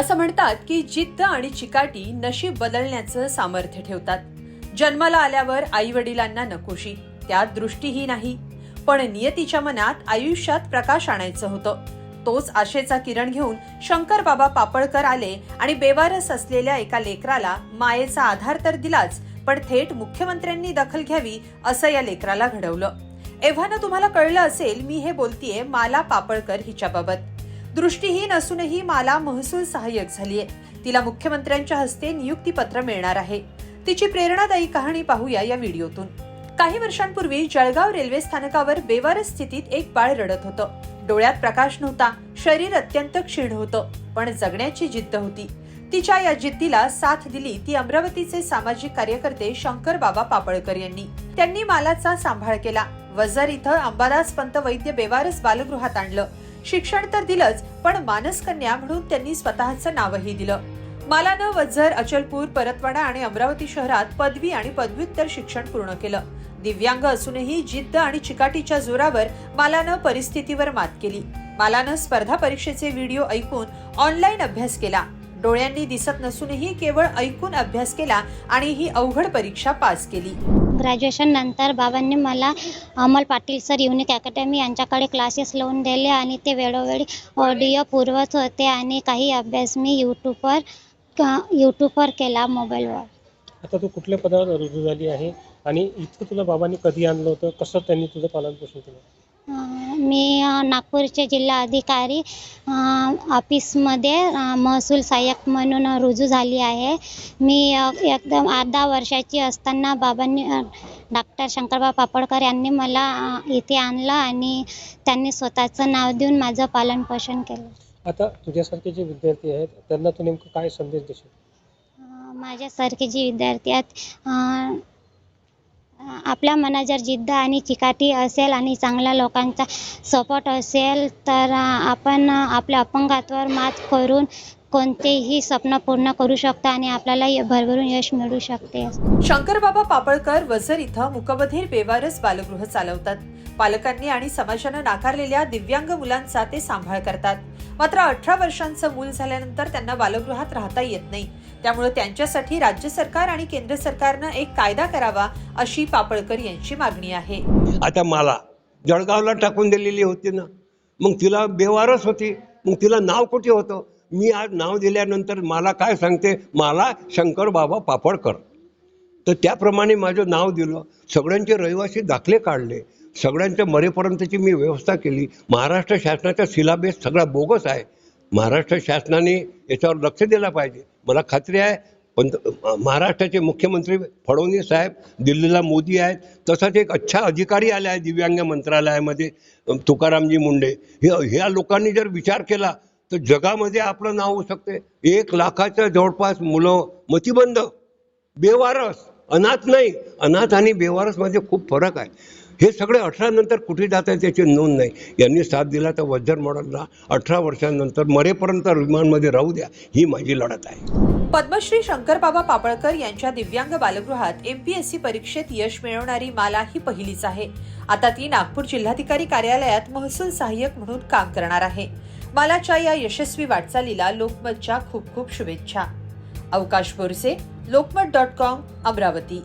असं म्हणतात की जिद्द आणि चिकाटी नशीब बदलण्याचं सामर्थ्य ठेवतात. जन्माला आल्यावर आई वडिलांना नकोशी त्यात दृष्टीही नाही. पण नियतीच्या मनात आयुष्यात प्रकाश आणायचं होतं. तोच आशेचा किरण घेऊन शंकर बाबा पापळकर आले आणि बेवारस असलेल्या एका लेकराला मायेचा आधार तर दिलाच पण थेट मुख्यमंत्र्यांनी दखल घ्यावी असं या लेकराला घडवलं. एव्हाना तुम्हाला कळलं असेल मी हे बोलतीये माला पापळकर हिच्याबाबत. दृष्टीहीन असूनही माला महसूल सहाय्यक झालीय. तिला मुख्यमंत्र्यांच्या हस्ते नियुक्तीपत्र मिळणार आहे. तिची प्रेरणादायी कहाणी पाहूया या व्हिडिओतून. काही वर्षांपूर्वी जळगाव रेल्वे स्थानकावर बेवारस स्थितीत एक बाळ रडत होतं. डोळ्यात प्रकाश नव्हता. शरीर अत्यंत क्षीण होतं. पण जगण्याची जिद्द होती. तिच्या या जिद्दीला साथ दिली ती अमरावतीचे सामाजिक कार्यकर्ते शंकर बाबा पापळकर यांनी. त्यांनी मालाचा सांभाळ केला. वजर इथं अंबादास पंत वैद्य बेवारस बालगृहात आणलं. शिक्षण तर दिलंच पण मानसकन्या म्हणून त्यांनी स्वतःचं नावही दिलं. मालानं वझर अचलपूर परतवाडा आणि अमरावती शहरात पदवी आणि पदव्युत्तर शिक्षण पूर्ण केलं. दिव्यांग असूनही जिद्द आणि चिकाटीच्या जोरावर मालानं परिस्थितीवर मात केली. मालानं स्पर्धा परीक्षेचे व्हिडिओ ऐकून ऑनलाईन अभ्यास केला. डोळ्यांनी दिसत नसूनही केवळ ऐकून अभ्यास केला आणि ही अवघड परीक्षा पास केली. ग्रॅज्युएशन नंतर बाबांनी मला Amal Patil sir unique academy यांच्याकडे क्लासेस लावून दिले आणि ते वेळोवेळी ऑडिओ पुरवत होते आणि काही अभ्यास मी यूट्यूबवर यूट्यूबवर केला मोबाईलवर आता तू कुठल्या पदावर रुजू झाली आहे? आणि इथं तुला बाबांनी कधी आणलं होतं? कसं त्यांनी तुझं पालन पोषण केलं? मी नागपूरचे जिल्हा अधिकारी ऑफिसमध्ये महसूल सहाय्यक म्हणून रुजू झाली आहे. मी एकदम आठ दहा वर्षाची असताना बाबांनी डॉक्टर शंकरबा पापडकर यांनी मला इथे आणलं आणि त्यांनी स्वतःचं नाव देऊन माझं पालनपोषण केलं. आता तुझ्यासारखे जे विद्यार्थी आहेत त्यांना तू नेमकं काय संदेश देशील? माझ्यासारखे जे विद्यार्थी आहेत आपल्या मनात जर जिद्द आणि चिकाटी असेल आणि चांगल्या लोकांचा सपोर्ट असेल तर आपण आपल्या अपंगात्वावर मात करून कोणतेही स्वप्न पूर्ण करू शकतो आणि आपल्याला य- भरभरून यश मिळू शकते. शंकरबाबा पापळकर वझर इथं मुकबधीर बेवारस बालगृह चालवतात. पालकांनी आणि समाजानं नाकारलेल्या दिव्यांग मुलांचा ते सांभाळ करतात. मात्र अठरा वर्षांचं मूल झाल्यानंतर त्यांना बालगृहात राहता येत नाही. त्यामुळे त्यांच्यासाठी राज्य सरकार आणि केंद्र सरकारनं एक कायदा करावा अशी पापळकर यांची मागणी आहे. आता मला जळगावला टाकून दिलेली होती ना मग तिला बेवारच होती मग तिला नाव कुठे होतं? मी आज नाव दिल्यानंतर मला काय सांगते? मला शंकर बाबा पापडकर तर त्याप्रमाणे माझं नाव दिलं सगळ्यांचे रहिवासी दाखले काढले सगळ्यांच्या मरेपर्यंतची मी व्यवस्था केली. महाराष्ट्र शासनाचा सिलाबेस सगळा बोगस आहे. महाराष्ट्र शासनाने याच्यावर लक्ष दिलं पाहिजे. मला खात्री आहे पंत महाराष्ट्राचे मुख्यमंत्री फडणवीस साहेब दिल्लीला मोदी आहेत तसाच एक अच्छा अधिकारी आले आहे दिव्यांग मंत्रालयामध्ये तुकारामजी मुंडे. हे ह्या लोकांनी जर विचार केला तर जगामध्ये आपलं नाव होऊ शकते. एक लाखाच्या जवळपास मुलं मतिबंद बेवारस अनाथ नाही. अनाथ आणि बेवारसमध्ये खूप फरक आहे. हे सगळे अठरा नंतर कुठे जात आहे त्याची नोंद नाही. यांनी साथ दिला तर वज्जर मॉडेलला अठरा वर्षांनंतर मरेपर्यंत विमानमध्ये राहू द्या. ही माझी लढत आहे. पद्मश्री शंकरबाबा पापळकर यांच्या दिव्यांग बालगृहात एमपीएससी परीक्षेत यश मिळवणारी माला ही पहिलीच आहे. आता ती नागपूर जिल्हाधिकारी कार्यालयात महसूल सहाय्यक म्हणून काम करणार आहे. मालाच्या या यशस्वी वाटचालीला लोकमतच्या खूप खूप शुभेच्छा. Avkash Borse Lokmat dot com Amravati.